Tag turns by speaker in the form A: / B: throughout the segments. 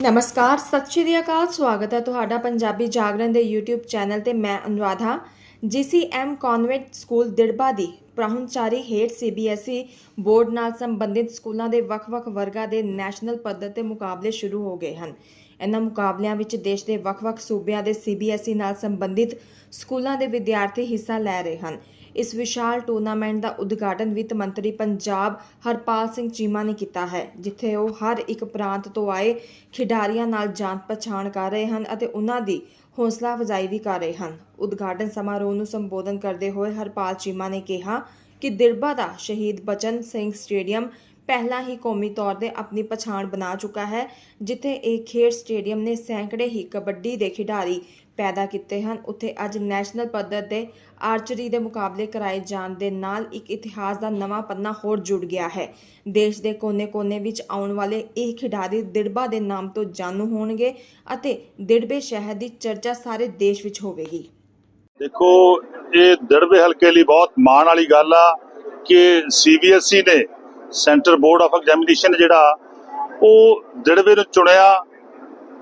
A: ਨਮਸਕਾਰ, ਸਤਿ ਸ਼੍ਰੀ ਅਕਾਲ, ਸਵਾਗਤ ਹੈ ਤੁਹਾਡਾ ਪੰਜਾਬੀ ਜਾਗਰਣ ਦੇ YouTube ਚੈਨਲ ਤੇ ਮੈਂ Anuradha GCM convent school Dirba ਦੀ ਪ੍ਰਾਹੁਣਚਾਰੀ ਹੇਠ CBSE ਬੋਰਡ ਨਾਲ ਸੰਬੰਧਿਤ ਸਕੂਲਾਂ ਦੇ ਵੱਖ-ਵੱਖ ਵਰਗਾਂ ਦੇ ਨੈਸ਼ਨਲ ਪੱਧਰ ਤੇ ਮੁਕਾਬਲੇ ਸ਼ੁਰੂ ਹੋ ਗਏ ਹਨ। ਇਹਨਾਂ ਮੁਕਾਬਲਿਆਂ ਵਿੱਚ ਦੇਸ਼ ਦੇ ਵੱਖ-ਵੱਖ ਸੂਬਿਆਂ ਦੇ CBSE ਨਾਲ ਸੰਬੰਧਿਤ ਸਕੂਲਾਂ ਦੇ ਵਿਦਿਆਰਥੀ ਹਿੱਸਾ ਲੈ ਰਹੇ ਹਨ। ਇਸ ਵਿਸ਼ਾਲ ਟੂਰਨਾਮੈਂਟ ਦਾ ਉਦਘਾਟਨ ਵਿੱਤ ਮੰਤਰੀ ਪੰਜਾਬ ਹਰਪਾਲ ਸਿੰਘ ਚੀਮਾ ਨੇ ਕੀਤਾ ਹੈ, ਜਿੱਥੇ ਉਹ ਹਰ ਇੱਕ ਪ੍ਰਾਂਤ ਤੋਂ ਆਏ ਖਿਡਾਰੀਆਂ ਨਾਲ ਜਾਣ ਪਛਾਣ ਕਰ ਰਹੇ ਹਨ ਅਤੇ ਉਹਨਾਂ ਦੀ ਹੌਸਲਾ ਅਫਜ਼ਾਈ ਵੀ ਕਰ ਰਹੇ ਹਨ। ਉਦਘਾਟਨ ਸਮਾਰੋਹ ਨੂੰ ਸੰਬੋਧਨ ਕਰਦੇ ਹੋਏ ਹਰਪਾਲ ਚੀਮਾ ਨੇ ਕਿਹਾ ਕਿ ਦਿਰਬਾ ਦਾ ਸ਼ਹੀਦ ਬਚਨ ਸਿੰਘ ਸਟੇਡੀਅਮ ਪਹਿਲਾਂ ਹੀ ਕੌਮੀ ਤੌਰ ਤੇ ਆਪਣੀ ਪਛਾਣ ਬਣਾ ਚੁੱਕਾ ਹੈ, ਜਿੱਥੇ ਇਹ ਖੇਡ ਸਟੇਡੀਅਮ ਨੇ ਸੈਂਕੜੇ ਹੀ ਕਬੱਡੀ ਦੇ ਖਿਡਾਰੀ ਪੈਦਾ ਕੀਤੇ ਹਨ। ਉੱਥੇ ਅੱਜ ਨੈਸ਼ਨਲ ਪੱਧਰ ਤੇ ਆਰਚਰੀ ਦੇ ਮੁਕਾਬਲੇ ਕਰਾਏ ਜਾਣ ਦੇ ਨਾਲ ਇੱਕ ਇਤਿਹਾਸ ਦਾ ਨਵਾਂ ਪੰਨਾ ਹੋਰ ਜੁੜ ਗਿਆ ਹੈ। ਦੇਸ਼ ਦੇ ਕੋਨੇ-ਕੋਨੇ ਵਿੱਚ ਆਉਣ ਵਾਲੇ ਇਹ ਖਿਡਾਰੀ ਦਿੜਬਾ ਦੇ ਨਾਮ ਤੋਂ ਜਾਣੂ ਹੋਣਗੇ ਅਤੇ ਦਿੜਬੇ ਸ਼ਹਿਰ ਦੀ ਚਰਚਾ ਸਾਰੇ ਦੇਸ਼ ਵਿੱਚ ਹੋਵੇਗੀ।
B: ਦੇਖੋ, ਇਹ ਦੜਵੇ ਹਲਕੇ ਲਈ ਬਹੁਤ ਮਾਣ ਵਾਲੀ ਗੱਲ ਆ ਕਿ ਸੀਬੀਐਸਈ ਨੇ ਸੈਂਟਰ ਬੋਰਡ ਆਫ ਐਗਜ਼ਾਮੀਨੇਸ਼ਨ ਜਿਹੜਾ, ਉਹ ਦਿੜਵੇ ਨੂੰ ਚੁਣਿਆ,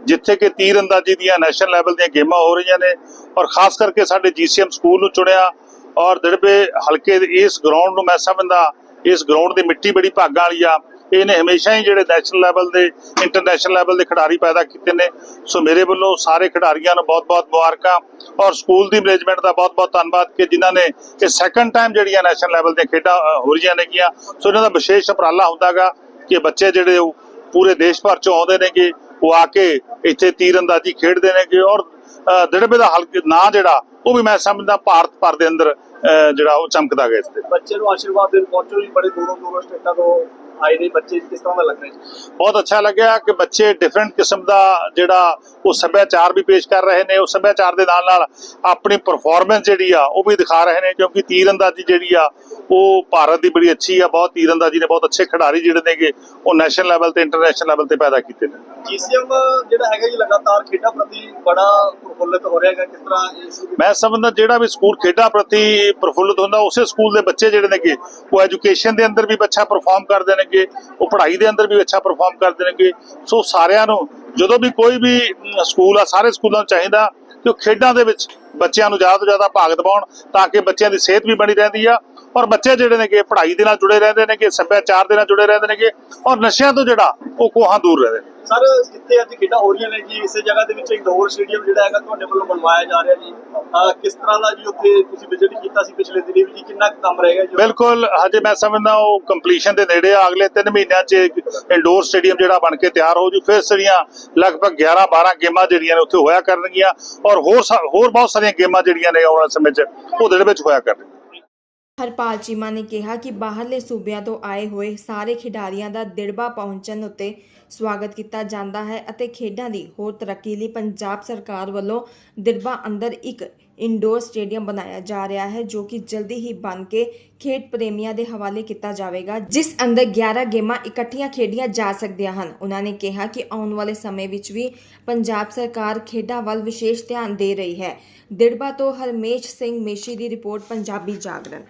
B: ਜਿੱਥੇ ਕਿ ਤੀਰ ਅੰਦਾਜ਼ੀ ਦੀਆਂ ਨੈਸ਼ਨਲ ਲੈਵਲ ਦੀਆਂ ਗੇਮਾਂ ਹੋ ਰਹੀਆਂ ਨੇ ਔਰ ਖਾਸ ਕਰਕੇ ਸਾਡੇ ਜੀਸੀਐਮ ਸਕੂਲ ਨੂੰ ਚੁਣਿਆ ਔਰ ਦੜਵੇ ਹਲਕੇ ਦੇ ਇਸ ਗਰਾਊਂਡ ਨੂੰ ਮੈਂ ਸਮਝਦਾ, ਇਸ ਗਰਾਊਂਡ ਦੀ ਮਿੱਟੀ ਬੜੀ ਭਾਗਾਂ ਵਾਲੀ ਆ। ਇਹਨੇ ਹਮੇਸ਼ਾ ਹੀ ਜਿਹੜੇ ਨੈਸ਼ਨਲ ਲੈਵਲ ਦੇ ਇੰਟਰਨੈਸ਼ਨਲ ਲੈਵਲ ਦੇ ਖਿਡਾਰੀ ਪੈਦਾ ਕੀਤੇ ਨੇ। ਸੋ ਮੇਰੇ ਵੱਲੋਂ ਸਾਰੇ ਖਿਡਾਰੀਆਂ ਨੂੰ ਬਹੁਤ-ਬਹੁਤ ਮੁਬਾਰਕਾਂ ਔਰ ਸਕੂਲ ਦੀ ਮੈਨੇਜਮੈਂਟ ਦਾ ਬਹੁਤ-ਬਹੁਤ ਧੰਨਵਾਦ ਕਿ ਜਿਨ੍ਹਾਂ ਨੇ ਇਹ ਸੈਕੰਡ ਟਾਈਮ ਜਿਹੜੀਆਂ ਨੈਸ਼ਨਲ ਲੈਵਲ ਦੀਆਂ ਖੇਡਾਂ ਹੋ ਰਹੀਆਂ ਨੇਗੀਆਂ। ਸੋ ਇਹਨਾਂ ਦਾ ਵਿਸ਼ੇਸ਼ ਉਪਰਾਲਾ ਹੁੰਦਾਗਾ ਕਿ ਬੱਚੇ ਜਿਹੜੇ ਉਹ ਪੂਰੇ ਦੇਸ਼ ਭਰ ਚੋਂ ਆਉਂਦੇ ਨੇਗੇ, ਉਹ ਆ ਕੇ ਇੱਥੇ ਤੀਰਅੰਦਾਜ਼ੀ ਖੇਡਦੇ ਨੇਗੇ ਔਰ ਦਿੜਬੇ ਦਾ ਹਲਕ ਨਾਂ ਜਿਹੜਾ, ਉਹ ਵੀ ਮੈਂ ਸਮਝਦਾ ਭਾਰਤ ਭਰ ਦੇ ਅੰਦਰ ਜਿਹੜਾ ਉਹ ਚਮਕਦਾ ਗਿਆ ਇਸ ਤੇ।
C: ਬੱਚੇ ਨੂੰ ਆਸ਼ੀਰਵਾਦ ਦੇਣ, ਪਹੁੰਚੋ ਜੀ, ਬੜੇ ਦੂਰੋਂ ਦੂਰੋਂ ਸਟੇਟਾਂ ਤੋਂ। ਆਏ ਨੇ ਬੱਚੇ ਕਿਸ ਤਰ੍ਹਾਂ ਦਾ ਲੱਗ ਰਿਹਾ ਜੀ?
B: ਬਹੁਤ ਅੱਛਾ ਲੱਗਿਆ ਕਿ ਬੱਚੇ ਡਿਫਰੈਂਟ ਕਿਸਮ ਦਾ ਜਿਹੜਾ ਉਹ ਸੱਭਿਆਚਾਰ ਵੀ ਪੇਸ਼ ਕਰ ਰਹੇ ਨੇ ਉਹ ਸੱਭਿਆਚਾਰ ਦੇ ਨਾਲ ਨਾਲ ਆਪਣੀ ਪਰਫਾਰਮੈਂਸ ਜਿਹੜੀ ਆ ਉਹ ਵੀ ਦਿਖਾ ਰਹੇ ਨੇ ਕਿਉਂਕਿ ਤੀਰਅੰਦਾਜ਼ੀ ਜਿਹੜੀ ਆ ਉਹ ਭਾਰਤ ਦੀ ਬੜੀ ਅੱਛੀ ਆ ਬਹੁਤ ਤੀਰਅੰਦਾਜ਼ੀ ਨੇ ਬਹੁਤ ਅੱਛੇ ਖਿਡਾਰੀ ਜਿਹੜੇ ਨੇਗੇ ਉਹ ਨੈਸ਼ਨਲ ਲੈਵਲ ਤੇ ਇੰਟਰਨੈਸ਼ਨਲ ਲੈਵਲ ਤੇ ਪੈਦਾ ਕੀਤੇ ਨੇ।
C: ਜੀਸੀਐਮ ਜਿਹੜਾ ਹੈਗਾ ਜੀ ਲਗਾਤਾਰ ਖੇਡਾਂ ਪ੍ਰਤੀ ਬੜਾ ਪ੍ਰਫੁੱਲਿਤ ਹੋ ਰਿਹਾ ਹੈਗਾ, ਕਿਸ ਤਰ੍ਹਾਂ ਇਸ
B: ਮੈਂ ਸਮਝਦਾ ਜਿਹੜਾ ਵੀ ਸਕੂਲ ਖੇਡਾਂ ਪ੍ਰਤੀ ਪ੍ਰਫੁੱਲਿਤ ਹੁੰਦਾ, ਉਸੇ ਸਕੂਲ ਦੇ ਬੱਚੇ ਜਿਹੜੇ ਨੇਗੇ, ਉਹ ਐਜੂਕੇਸ਼ਨ ਦੇ ਅੰਦਰ ਵੀ ਅੱਛਾ ਪਰਫਾਰਮ ਕਰਦੇ ਨੇਗੇ, ਉਹ ਪੜ੍ਹਾਈ ਦੇ ਅੰਦਰ ਵੀ ਅੱਛਾ ਪਰਫਾਰਮ ਕਰਦੇ ਨੇਗੇ। ਸੋ ਸਾਰਿਆਂ ਨੂੰ, ਜਦੋਂ ਵੀ ਕੋਈ ਵੀ ਸਕੂਲ ਆ, ਸਾਰੇ ਸਕੂਲਾਂ ਨੂੰ ਚਾਹੀਦਾ ਕਿ ਉਹ ਖੇਡਾਂ ਦੇ ਵਿੱਚ ਬੱਚਿਆਂ ਨੂੰ ਜ਼ਿਆਦਾ ਤੋਂ ਜ਼ਿਆਦਾ ਭਾਗ ਦਿਵਾਉਣ, ਤਾਂ ਕਿ ਬੱਚਿਆਂ ਦੀ ਸਿਹਤ ਵੀ ਬਣੀ ਰਹਿੰਦੀ ਆ, ਔਰ ਬੱਚੇ ਜਿਹੜੇ ਨੇਗੇ, ਪੜ੍ਹਾਈ ਦੇ ਨਾਲ ਜੁੜੇ ਰਹਿੰਦੇ ਨੇਗੇ, ਸੱਭਿਆਚਾਰ ਦੇ ਨਾਲ ਜੁੜੇ ਰਹਿੰਦੇ ਨੇਗੇ, ਔਰ ਨਸ਼ਿਆਂ ਤੋਂ ਜਿਹੜਾ, ਉਹ ਕੋਹਾਂ ਦੂਰ ਰਹਿੰਦੇ ਨੇ।
C: ਸਰ ਕਿੱਥੇ ਅੱਜ ਖੇਡਾਂ ਹੋ ਰਹੀਆਂ ਨੇ ਜੀ, ਇਸੇ ਜਗ੍ਹਾ ਦੇ ਵਿੱਚ ਇੰਡੋਰ ਸਟੇਡੀਅਮ ਜਿਹੜਾ ਹੈਗਾ ਤੁਹਾਡੇ ਵੱਲੋਂ ਬਣਵਾਇਆ ਜਾ ਰਿਹਾ ਜੀ। ਕਿਸ ਤਰ੍ਹਾਂ ਦਾ ਜੀ ਉੱਥੇ ਤੁਸੀਂ ਵਿਜ਼ਿਟ ਕੀਤਾ ਸੀ ਪਿਛਲੇ ਦਿਨੀ ਵੀ ਜੀ? ਕਿੰਨਾ ਕੰਮ ਰਹੇਗਾ ਜੀ?
B: ਬਿਲਕੁਲ, ਹਜੇ ਮੈਂ ਸਮਝਦਾ ਉਹ ਕੰਪਲੀਸ਼ਨ ਦੇ ਨੇੜੇ ਆ। ਅਗਲੇ 3 ਮਹੀਨਿਆਂ 'ਚ ਇੰਡੋਰ ਸਟੇਡੀਅਮ ਜਿਹੜਾ ਬਣ ਕੇ ਤਿਆਰ ਹੋ ਜੂ। ਫਿਰ ਜਿਹੜੀਆਂ ਲਗਭਗ 11 12 ਗੇਮਾਂ ਜਿਹੜੀਆਂ ਨੇ ਉੱਥੇ ਹੋਇਆ ਕਰਨਗੀਆਂ। ਔਰ ਹੋਰ ਹੋਰ ਬਹੁਤ ਸਾਰੀਆਂ ਗੇਮਾਂ ਜਿਹੜੀਆਂ ਨੇ ਆਉਣ ਵਾਲੇ ਸਮੇਂ 'ਚ ਉਹ ਵਿੱਚ ਹੋਇਆ ਕਰਨਗੀਆਂ।
A: ਹਰਪਾਲ ਚੀਮਾ ਨੇ ਕਿਹਾ ਕਿ ਬਾਹਰਲੇ ਸੂਬਿਆਂ ਤੋਂ ਆਏ ਹੋਏ ਸਾਰੇ ਖਿਡਾਰੀਆਂ ਦਾ ਦਿੜਬਾ ਪਹੁੰਚਣ ਉੱਤੇ ਸਵਾਗਤ ਕੀਤਾ ਜਾਂਦਾ ਹੈ ਅਤੇ ਖੇਡਾਂ ਦੀ ਹੋਰ ਤਰੱਕੀ ਲਈ ਪੰਜਾਬ ਸਰਕਾਰ ਵੱਲੋਂ ਦਿੜਬਾ ਅੰਦਰ ਇੱਕ ਇਨਡੋਰ ਸਟੇਡੀਅਮ ਬਣਾਇਆ ਜਾ ਰਿਹਾ ਹੈ, ਜੋ ਕਿ ਜਲਦੀ ਹੀ ਬਣ ਕੇ ਖੇਡ ਪ੍ਰੇਮੀਆਂ ਦੇ ਹਵਾਲੇ ਕੀਤਾ ਜਾਵੇਗਾ, ਜਿਸ ਅੰਦਰ 11 ਗੇਮਾਂ ਇਕੱਠੀਆਂ ਖੇਡੀਆਂ ਜਾ ਸਕਦੀਆਂ ਹਨ। ਉਹਨਾਂ ਨੇ ਕਿਹਾ ਕਿ ਆਉਣ ਵਾਲੇ ਸਮੇਂ ਵਿੱਚ ਵੀ ਪੰਜਾਬ ਸਰਕਾਰ ਖੇਡਾਂ ਵੱਲ ਵਿਸ਼ੇਸ਼ ਧਿਆਨ ਦੇ ਰਹੀ ਹੈ। ਦਿੜਬਾ ਤੋਂ ਹਰਮੇਸ਼ ਸਿੰਘ ਮੇਸ਼ੀ ਦੀ ਰਿਪੋਰਟ, ਪੰਜਾਬੀ ਜਾਗਰਣ।